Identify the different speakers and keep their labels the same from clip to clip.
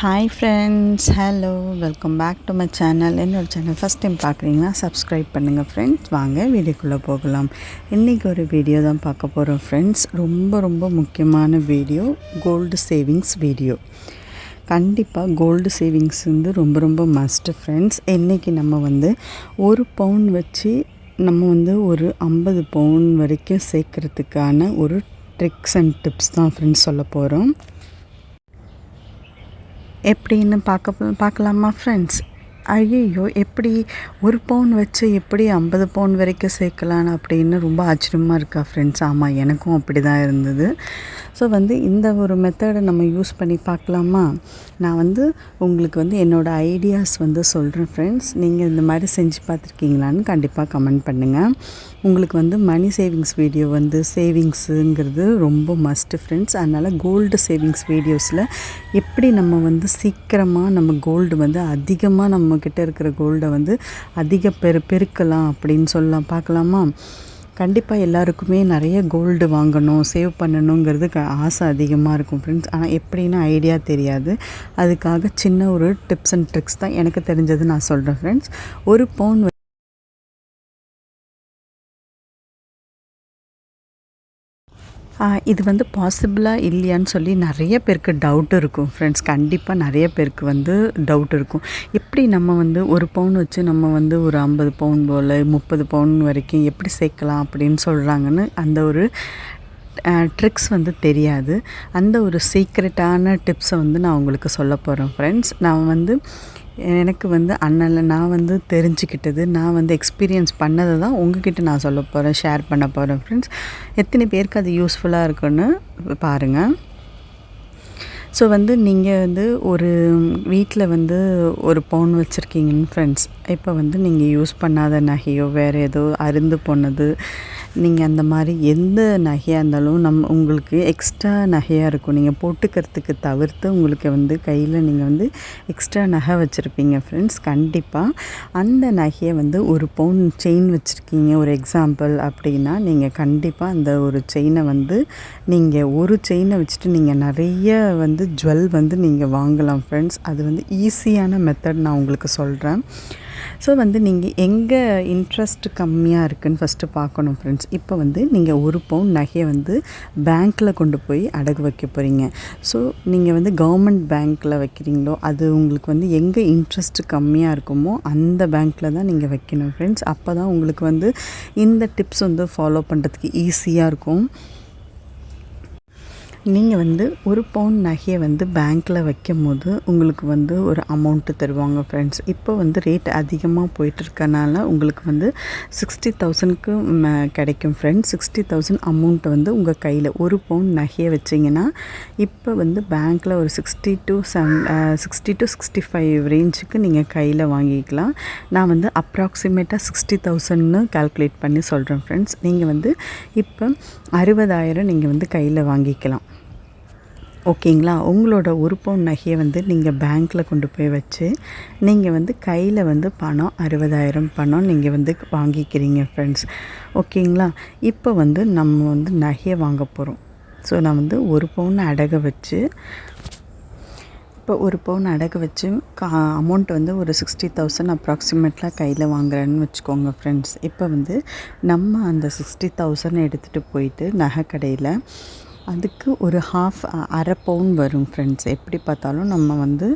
Speaker 1: Hi friends hello welcome back to my channel என்னோட channel first time பார்க்குறீங்கன்னா subscribe பண்ணுங்கள் friends வாங்க வீடியோக்குள்ளே போகலாம். இன்றைக்கி ஒரு வீடியோ தான் பார்க்க போகிறோம் ஃப்ரெண்ட்ஸ் ரொம்ப ரொம்ப முக்கியமான வீடியோ கோல்டு சேவிங்ஸ் வீடியோ கண்டிப்பாக கோல்டு சேவிங்ஸ் வந்து ரொம்ப ரொம்ப மஸ்ட்டு ஃப்ரெண்ட்ஸ் இன்றைக்கி நம்ம வந்து ஒரு பவுன் வச்சு நம்ம வந்து ஒரு ஐம்பது பவுன் வரைக்கும் சேர்க்குறதுக்கான ஒரு ட்ரிக்ஸ் அண்ட் டிப்ஸ் தான் ஃப்ரெண்ட்ஸ் சொல்ல போகிறோம் எப்படின்னு பார்க்க பார்க்கலாமா ஃப்ரெண்ட்ஸ் ஐயோ எப்படி ஒரு பவுன் வச்சு எப்படி ஐம்பது பவுன் வரைக்கும் சேர்க்கலான்னு அப்படின்னு ரொம்ப ஆச்சரியமாக இருக்கா ஃப்ரெண்ட்ஸ் ஆமாம் எனக்கும் அப்படி தான் இருந்தது. ஸோ வந்து இந்த ஒரு மெத்தடை நம்ம யூஸ் பண்ணி பார்க்கலாமா? நான் வந்து உங்களுக்கு வந்து என்னோடய ஐடியாஸ் வந்து சொல்கிறேன் ஃப்ரெண்ட்ஸ் நீங்கள் இந்த மாதிரி செஞ்சு பார்த்துருக்கீங்களான்னு கண்டிப்பாக கமெண்ட் பண்ணுங்கள் உங்களுக்கு வந்து மணி சேவிங்ஸ் வீடியோ வந்து சேவிங்ஸுங்கிறது ரொம்ப மஸ்ட்டு ஃப்ரெண்ட்ஸ் அதனால் கோல்டு சேவிங்ஸ் வீடியோஸில் எப்படி நம்ம வந்து சீக்கிரமாக நம்ம கோல்டு வந்து அதிகமாக நம்மக்கிட்ட இருக்கிற கோல்டை வந்து அதிக பெரு பெருக்கலாம் அப்படின்னு சொல்லலாம். பார்க்கலாமா? கண்டிப்பாக எல்லாருக்குமே நிறைய கோல்டு வாங்கணும் சேவ் பண்ணணுங்கிறது க ஆசை அதிகமாக இருக்கும் ஃப்ரெண்ட்ஸ் ஆனால் எப்படின்னு ஐடியா தெரியாது. அதுக்காக சின்ன ஒரு டிப்ஸ் அண்ட் ட்ரிக்ஸ் தான் எனக்கு தெரிஞ்சது நான் சொல்கிறேன் ஃப்ரெண்ட்ஸ் ஒரு பவுன் இது வந்து பாசிபிளாக இல்லையான்னு சொல்லி நிறைய பேருக்கு டவுட் இருக்கும். ஃப்ரெண்ட்ஸ் கண்டிப்பாக நிறைய பேருக்கு வந்து டவுட் இருக்கும். எப்படி நம்ம வந்து ஒரு பவுன் வச்சு நம்ம வந்து ஒரு ஐம்பது பவுன் போல் முப்பது பவுன் வரைக்கும் எப்படி சேர்க்கலாம் அப்படின்னு சொல்கிறாங்கன்னு அந்த ஒரு ட்ரிக்ஸ் வந்து தெரியாது. அந்த ஒரு சீக்ரெட்டான டிப்ஸை வந்து நான் உங்களுக்கு சொல்ல போகிறேன் ஃப்ரெண்ட்ஸ் நான் வந்து எனக்கு வந்து அண்ணனில் நான் வந்து தெரிஞ்சுக்கிட்டது நான் வந்து எக்ஸ்பீரியன்ஸ் பண்ணதை தான் உங்ககிட்ட நான் சொல்ல போகிறேன் ஷேர் பண்ண போகிறேன் ஃப்ரெண்ட்ஸ் எத்தனை பேருக்கு அது யூஸ்ஃபுல்லாக இருக்குன்னு பாருங்கள் ஸோ வந்து நீங்கள் வந்து ஒரு வீட்டில் வந்து ஒரு பவுன் வச்சுருக்கீங்கன்னு ஃப்ரெண்ட்ஸ் இப்போ வந்து நீங்கள் யூஸ் பண்ணாத நகையோ வேறு ஏதோ அருந்து போனது நீங்கள் அந்த மாதிரி எந்த நகையாக இருந்தாலும் நம் உங்களுக்கு எக்ஸ்ட்ரா நகையாக இருக்கும். நீங்கள் போட்டுக்கிறதுக்கு தவிர்த்து உங்களுக்கு வந்து கையில் நீங்கள் வந்து எக்ஸ்ட்ரா நகை வச்சுருப்பீங்க ஃப்ரெண்ட்ஸ் கண்டிப்பாக அந்த நகையை வந்து ஒரு பவுன் செயின் வச்சுருக்கீங்க. ஒரு எக்ஸாம்பிள் அப்படின்னா நீங்கள் கண்டிப்பாக அந்த ஒரு செயினை வந்து நீங்கள் ஒரு செயினை வச்சுட்டு நீங்கள் நிறைய வந்து ஜுவல் வந்து நீங்கள் வாங்கலாம் ஃப்ரெண்ட்ஸ் அது வந்து ஈஸியான மெத்தட் நான் உங்களுக்கு சொல்கிறேன் ஸோ வந்து நீங்கள் எங்கே இன்ட்ரெஸ்ட் கம்மியாக இருக்குதுன்னு ஃபஸ்ட்டு பார்க்கணும் ஃப்ரெண்ட்ஸ் இப்போ வந்து நீங்கள் ஒரு பவுன் நகையை வந்து பேங்க்கில் கொண்டு போய் அடகு வைக்க போகிறீங்க ஸோ நீங்கள் வந்து கவர்மெண்ட் பேங்க்கில் வைக்கிறீங்களோ அது உங்களுக்கு வந்து எங்கே இன்ட்ரெஸ்ட் கம்மியாக இருக்குமோ அந்த பேங்க்கில் தான் நீங்கள் வைக்கணும் ஃப்ரெண்ட்ஸ் அப்போ தான் உங்களுக்கு வந்து இந்த டிப்ஸ் வந்து ஃபாலோ பண்ணுறதுக்கு ஈஸியாக இருக்கும். நீங்கள் வந்து ஒரு பவுன் நகையை வந்து பேங்க்கில் வைக்கும் போது உங்களுக்கு வந்து ஒரு அமௌண்ட்டு தருவாங்க ஃப்ரெண்ட்ஸ் இப்போ வந்து ரேட் அதிகமாக போயிட்டுருக்கனால உங்களுக்கு வந்து சிக்ஸ்டி தௌசண்ட்க்கு கிடைக்கும் ஃப்ரெண்ட்ஸ் சிக்ஸ்டி தௌசண்ட் அமௌண்ட்டை வந்து உங்கள் கையில் ஒரு பவுன் நகையை வச்சிங்கன்னா இப்போ வந்து பேங்க்கில் ஒரு sixty two seven sixty two sixty five ரேஞ்சுக்கு நீங்கள் கையில் வாங்கிக்கலாம். நான் வந்து அப்ராக்சிமேட்டாக சிக்ஸ்டி தௌசண்ட்னு கால்குலேட் பண்ணி சொல்கிறேன் ஃப்ரெண்ட்ஸ் நீங்கள் வந்து இப்போ அறுபதாயிரம் நீங்கள் வந்து கையில் வாங்கிக்கலாம். ஓகேங்களா? உங்களோட ஒரு பவுன் நகையை வந்து நீங்கள் பேங்க்கில் கொண்டு போய் வச்சு நீங்கள் வந்து கையில் வந்து பணம் அறுபதாயிரம் பணம் நீங்கள் வந்து வாங்கிக்கிறீங்க ஃப்ரெண்ட்ஸ் ஓகேங்களா? இப்போ வந்து நம்ம வந்து நகையை வாங்க போகிறோம் ஸோ நான் வந்து ஒரு பவுன் அடகை வச்சு இப்போ ஒரு பவுன் அடகு வச்சு கா அமௌண்ட் வந்து ஒரு சிக்ஸ்டி தௌசண்ட் அப்ராக்சிமேட்லாம் கையில் வாங்குறேன்னு வச்சுக்கோங்க ஃப்ரெண்ட்ஸ் இப்போ வந்து நம்ம அந்த சிக்ஸ்டி தௌசண்ட் எடுத்துகிட்டு போயிட்டு நகை கடையில் அதுக்கு ஒரு ஹாஃப் அரை பவுன் வரும் ஃப்ரெண்ட்ஸ் எப்படி பார்த்தாலும் நம்ம வந்து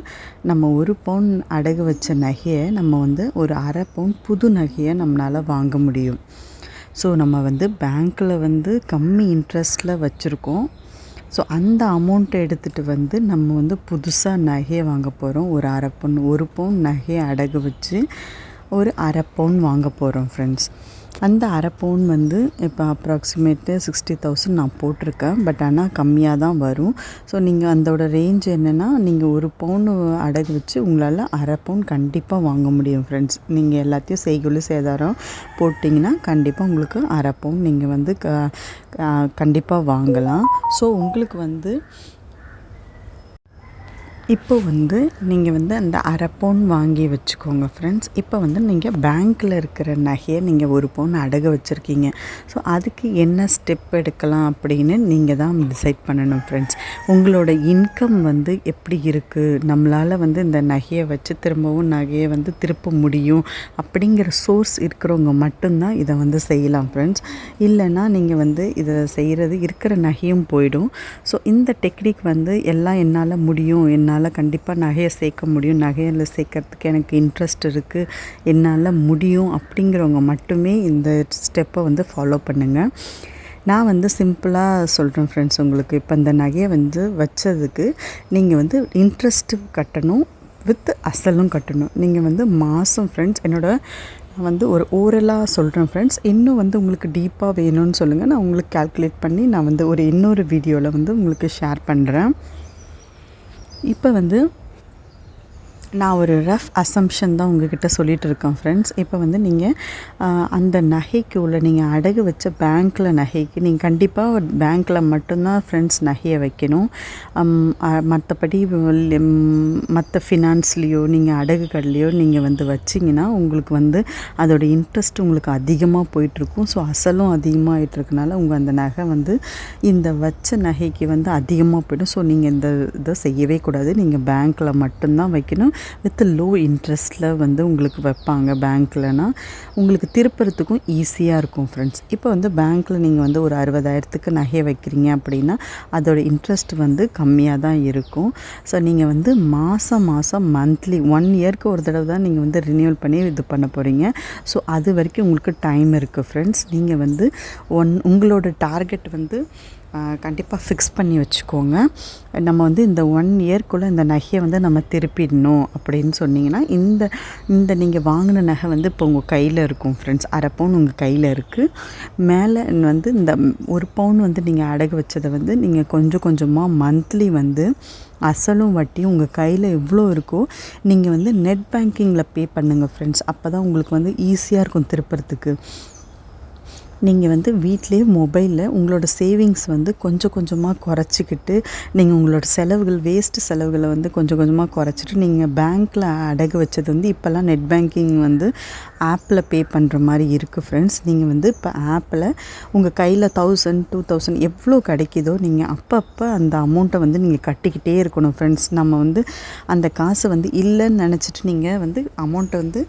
Speaker 1: நம்ம ஒரு பவுன் அடகு வச்ச நகையை நம்ம வந்து ஒரு அரை பவுன் புது நகையை நம்மளால் வாங்க முடியும். ஸோ நம்ம வந்து பேங்க்கில் வந்து கம்மி இன்ட்ரெஸ்ட்டில் வச்சுருக்கோம். ஸோ அந்த அமௌண்ட்டை எடுத்துகிட்டு வந்து நம்ம வந்து புதுசாக நகையை வாங்க போகிறோம் ஒரு அரை பவுன் ஒரு பவுன் நகையை அடகு வச்சு ஒரு அரை பவுன் வாங்க போகிறோம் ஃப்ரெண்ட்ஸ் அந்த அரை பவுன் வந்து இப்போ அப்ராக்சிமேட்டு சிக்ஸ்டி தௌசண்ட் நான் போட்டிருக்கேன். பட் ஆனால் கம்மியாக தான் வரும். ஸோ நீங்கள் அதோட ரேஞ்ச் என்னென்னா நீங்கள் ஒரு பவுன் அடகு வச்சு உங்களால் அரை பவுன் கண்டிப்பாக வாங்க முடியும் ஃப்ரெண்ட்ஸ் நீங்கள் எல்லாத்தையும் செய்குள்ளி சேதாரம் போட்டிங்கன்னா கண்டிப்பாக உங்களுக்கு அரை பவுன் நீங்கள் வந்து க கண்டிப்பாக வாங்கலாம். ஸோ உங்களுக்கு வந்து இப்போ வந்து நீங்கள் வந்து அந்த அரை பவுன் வாங்கி வச்சுக்கோங்க ஃப்ரெண்ட்ஸ் இப்போ வந்து நீங்கள் பேங்க்கில் இருக்கிற நகையை நீங்கள் ஒரு பவுன் அடகு வச்சுருக்கீங்க. ஸோ அதுக்கு என்ன ஸ்டெப் எடுக்கலாம் அப்படின்னு நீங்கள் தான் டிசைட் பண்ணணும் ஃப்ரெண்ட்ஸ் உங்களோட இன்கம் வந்து எப்படி இருக்குது நம்மளால் வந்து இந்த நகையை வச்சு திரும்பவும் நகையை வந்து திருப்ப முடியும் அப்படிங்கிற சோர்ஸ் இருக்கிறவங்க மட்டும்தான் இதை வந்து செய்யலாம் ஃப்ரெண்ட்ஸ் இல்லைன்னா நீங்கள் வந்து இதை செய்கிறது இருக்கிற நகையும் போயிடும். ஸோ இந்த டெக்னிக் வந்து எல்லாம் என்னால் முடியும் என்னால் என்னால் கண்டிப்பாக நகையை சேர்க்க முடியும். நகையில் சேர்க்கறதுக்கு எனக்கு இன்ட்ரெஸ்ட் இருக்குது என்னால் முடியும் அப்படிங்கிறவங்க மட்டுமே இந்த ஸ்டெப்பை வந்து ஃபாலோ பண்ணுங்கள் நான் வந்து சிம்பிளாக சொல்கிறேன் ஃப்ரெண்ட்ஸ் உங்களுக்கு. இப்போ இந்த நகையை வந்து வச்சதுக்கு நீங்கள் வந்து இன்ட்ரெஸ்ட்டு கட்டணும் வித் அசலும் கட்டணும். நீங்கள் வந்து மாதம் ஃப்ரெண்ட்ஸ் என்னோடய நான் வந்து ஒரு ஓரலாக சொல்கிறேன் ஃப்ரெண்ட்ஸ் இன்னும் வந்து உங்களுக்கு டீப்பாக வேணும்னு சொல்லுங்கள் நான் உங்களுக்கு கால்குலேட் பண்ணி நான் வந்து ஒரு இன்னொரு வீடியோவில் வந்து உங்களுக்கு ஷேர் பண்ணுறேன் இப்போ வந்து நான் ஒரு ரஃப் அசம்ஷன் தான் உங்ககிட்ட சொல்லிகிட்டு இருக்கேன் ஃப்ரெண்ட்ஸ் இப்போ வந்து நீங்கள் அந்த நகைக்கு உள்ள நீங்கள் அடகு வச்ச பேங்க்கில் நகைக்கு நீங்கள் கண்டிப்பாக பேங்க்கில் மட்டும்தான் ஃப்ரெண்ட்ஸ் நகையை வைக்கணும். மற்றபடி மற்ற ஃபினான்ஸ்லேயோ நீங்கள் அடகுகள்லையோ நீங்கள் வந்து வச்சிங்கன்னா உங்களுக்கு வந்து அதோடய இன்ட்ரெஸ்ட் உங்களுக்கு அதிகமாக போயிட்டுருக்கும். ஸோ அசலும் அதிகமாக இருக்கனால உங்கள் அந்த நகை வந்து இந்த வச்ச நகைக்கு வந்து அதிகமாக போயிடும். ஸோ நீங்கள் இந்த இதை செய்யவே கூடாது. நீங்கள் பேங்க்கில் மட்டும்தான் வைக்கணும். வித் லோ இன்ட்ரெஸ்ட்டில் வந்து உங்களுக்கு வைப்பாங்க பேங்க்லனா உங்களுக்கு திருப்புறத்துக்கும் ஈஸியாக இருக்கும் ஃப்ரெண்ட்ஸ் இப்போ வந்து பேங்க்கில் நீங்கள் வந்து ஒரு அறுபதாயிரத்துக்கு நகையை வைக்கிறீங்க அப்படின்னா அதோட இன்ட்ரெஸ்ட் வந்து கம்மியாக தான் இருக்கும். ஸோ நீங்கள் வந்து மாதம் மாதம் மந்த்லி ஒன் இயர்க்கு ஒரு தடவை தான் நீங்கள் வந்து ரினியூவல் பண்ணி இது பண்ண போகிறீங்க ஸோ அது வரைக்கும் உங்களுக்கு டைம் இருக்குது ஃப்ரெண்ட்ஸ் நீங்கள் வந்து ஒன் உங்களோட டார்கெட் வந்து கண்டிப்பாக ஃபிக்ஸ் பண்ணி வச்சுக்கோங்க. நம்ம வந்து இந்த ஒன் இயர்க்குள்ளே இந்த நகையை வந்து நம்ம திருப்பிடணும் அப்படின்னு சொன்னிங்கன்னா இந்த இந்த நீங்கள் வாங்கின நகை வந்து இப்போ உங்கள் கையில் இருக்கும் ஃப்ரெண்ட்ஸ் அரை பவுன் உங்கள் கையில் இருக்குது மேலே வந்து இந்த ஒரு பவுன் வந்து நீங்கள் அடகு வச்சதை வந்து நீங்கள் கொஞ்சம் கொஞ்சமாக மந்த்லி வந்து அசலும் வட்டியும் உங்கள் கையில் எவ்வளோ இருக்கோ நீங்கள் வந்து நெட் பேங்கிங்கில் பே பண்ணுங்கள் ஃப்ரெண்ட்ஸ் அப்போ தான் உங்களுக்கு வந்து ஈஸியாக இருக்கும் திருப்புறத்துக்கு நீங்கள் வந்து வீட்டிலே மொபைலில் உங்களோட சேவிங்ஸ் வந்து கொஞ்சம் கொஞ்சமாக குறைச்சிக்கிட்டு நீங்கள் உங்களோட செலவுகள் வேஸ்ட்டு செலவுகளை வந்து கொஞ்சம் கொஞ்சமாக குறைச்சிட்டு நீங்கள் பேங்க்கில் அடகு வச்சது வந்து இப்போல்லாம் நெட் பேங்கிங் வந்து ஆப்பில் பே பண்ணுற மாதிரி இருக்குது ஃப்ரெண்ட்ஸ். நீங்கள் வந்து இப்போ ஆப்பில் உங்கள் கையில் தௌசண்ட் டூ தௌசண்ட் எவ்வளோ கிடைக்கிதோ நீங்கள் அப்பப்போ அந்த அமௌண்ட்டை வந்து நீங்கள் கட்டிக்கிட்டே இருக்கணும் ஃப்ரெண்ட்ஸ். நம்ம வந்து அந்த காசை வந்து இல்லைன்னு நினச்சிட்டு நீங்கள் வந்து அமௌண்ட்டை வந்து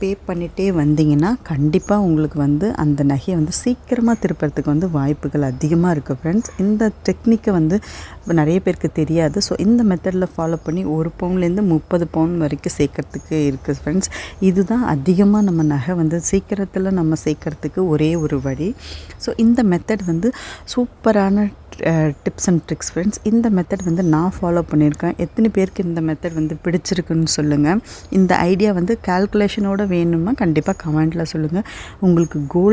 Speaker 1: பே பண்ணிகிட்டே வந்தீங்கன்னா கண்டிப்பாக உங்களுக்கு வந்து அந்த நகையை வந்து சீக்கிரமாக திருப்புறதுக்கு வந்து வாய்ப்புகள் அதிகமாக இருக்குது ஃப்ரெண்ட்ஸ். இந்த டெக்னிக்கை வந்து நிறைய பேருக்கு தெரியாது. ஸோ இந்த மெத்தடில் ஃபாலோ பண்ணி ஒரு பவுன்லேருந்து முப்பது பவுன் வரைக்கும் சேர்க்கறதுக்கு இருக்குது ஃப்ரெண்ட்ஸ். இதுதான் அதிகமாக நம்ம நகை வந்து சீக்கிரத்தில் நம்ம சேர்க்கறதுக்கு ஒரே ஒரு வழி. ஸோ இந்த மெத்தட் வந்து சூப்பரான டிப்ஸ் அண்ட் ட்ரிக்ஸ் ஃப்ரெண்ட்ஸ் இந்த மெத்தட் வந்து நான் ஃபாலோ பண்ணியிருக்கேன். எத்தனை பேருக்கு இந்த மெத்தட் வந்து பிடிச்சிருக்குன்னு சொல்லுங்கள் இந்த ஐடியா வந்து கால்குலேஷனோட வேணுமா கண்டிப்பாக கமெண்ட்டில் சொல்லுங்கள் உங்களுக்கு கோல்டு